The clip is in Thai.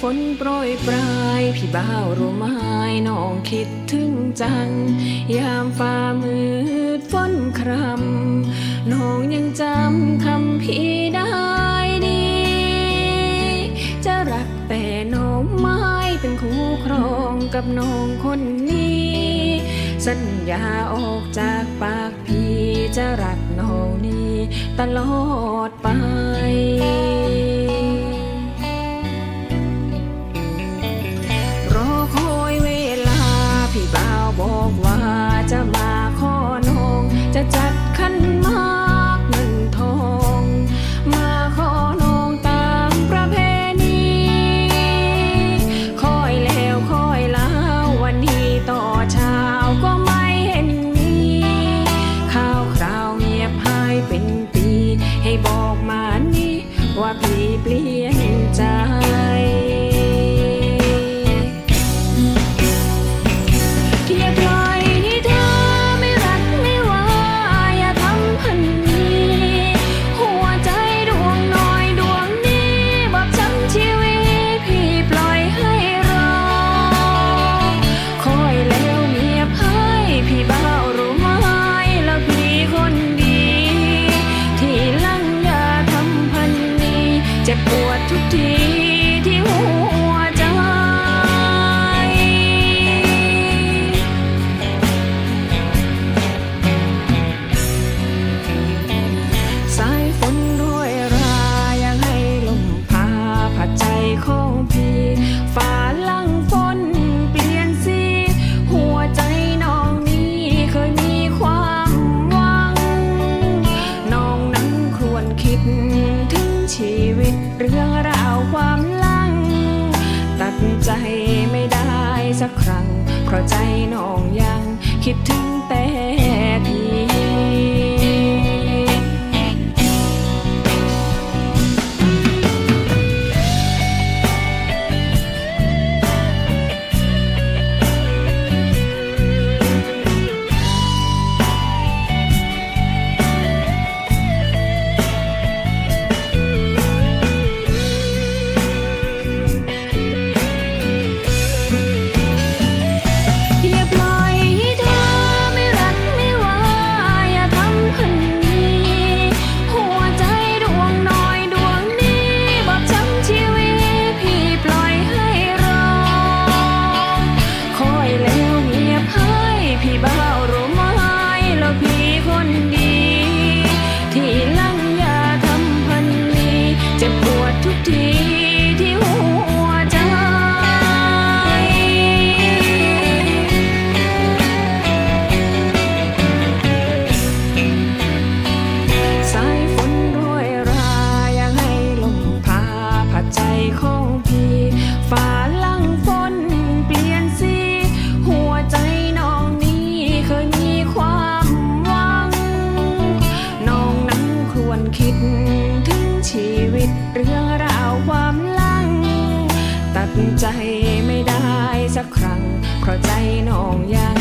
ฝนโปรยปลาย พี่บ่าวรู้ไหมน้องคิดถึงจัง ยามฝ่ามืดฝนครำน้องยังจำคำพี่ได้ดี จะรักแต่น้องไม้เป็นคู่ครองกับน้องคนนี้ สัญญาออกจากปากพี่จะรักน้องนี้ตลอดไป เจ็บปวดทุกทีักครั้งเพราะใจน้อง ter. ครั้ง เพราะใจน้องยัง